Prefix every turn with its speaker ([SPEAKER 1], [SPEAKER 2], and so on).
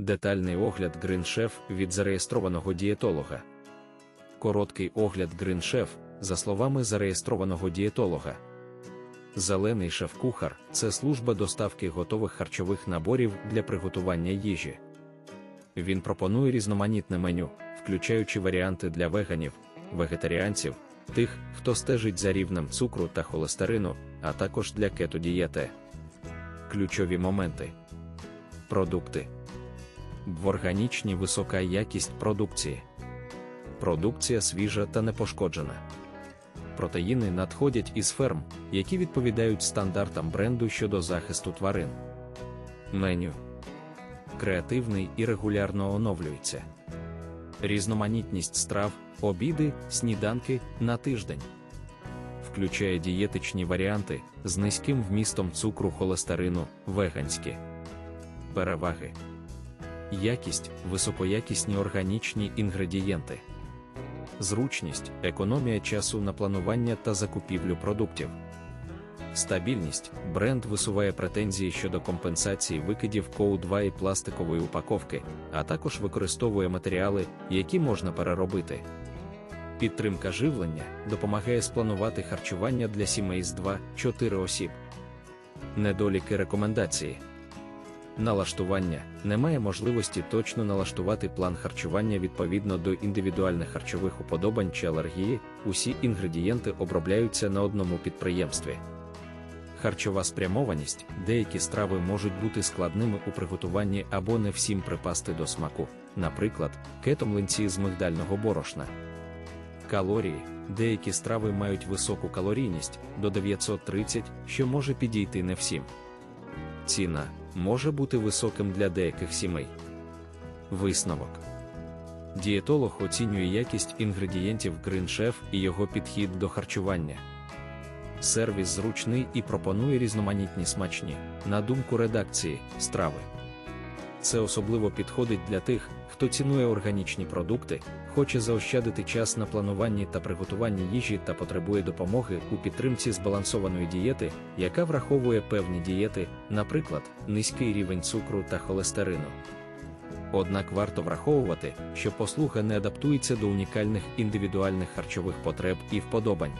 [SPEAKER 1] Детальний огляд GreenChef від зареєстрованого дієтолога. Короткий огляд GreenChef, за словами зареєстрованого дієтолога. Зелений шеф-кухар це служба доставки готових харчових наборів для приготування їжі. Він пропонує різноманітне меню, включаючи варіанти для веганів, вегетаріанців, тих, хто стежить за рівнем цукру та холестерину, а також для кетодієти. Ключові моменти. Продукти. Органічні висока якість продукції. Продукція свіжа та непошкоджена. Протеїни надходять із ферм, які відповідають стандартам бренду щодо захисту тварин. Меню креативний і регулярно оновлюється. Різноманітність страв, обіди, сніданки на тиждень. Включає дієтичні варіанти з низьким вмістом цукру холестерину, веганські. Переваги. Якість, високоякісні органічні інгредієнти. Зручність, економія часу на планування та закупівлю продуктів. Стабільність бренд висуває претензії щодо компенсації викидів КОУ2 і пластикової упаковки, а також використовує матеріали, які можна переробити. Підтримка живлення допомагає спланувати харчування для сімей з 2-4 осіб. Недоліки рекомендації. Налаштування немає можливості точно налаштувати план харчування відповідно до індивідуальних харчових уподобань чи алергії, усі інгредієнти обробляються на одному підприємстві. Харчова спрямованість деякі страви можуть бути складними у приготуванні або не всім припасти до смаку, наприклад, кетомлинці з мигдального борошна. Калорії деякі страви мають високу калорійність до 930, що може підійти не всім. Ціна може бути високим для деяких сімей. Висновок. Дієтолог оцінює якість інгредієнтів GreenChef і його підхід до харчування. Сервіс зручний і пропонує різноманітні смачні, на думку редакції, страви. Це особливо підходить для тих, хто цінує органічні продукти, хоче заощадити час на плануванні та приготуванні їжі та потребує допомоги у підтримці збалансованої дієти, яка враховує певні дієти, наприклад, низький рівень цукру та холестерину. Однак варто враховувати, що послуга не адаптується до унікальних індивідуальних харчових потреб і вподобань.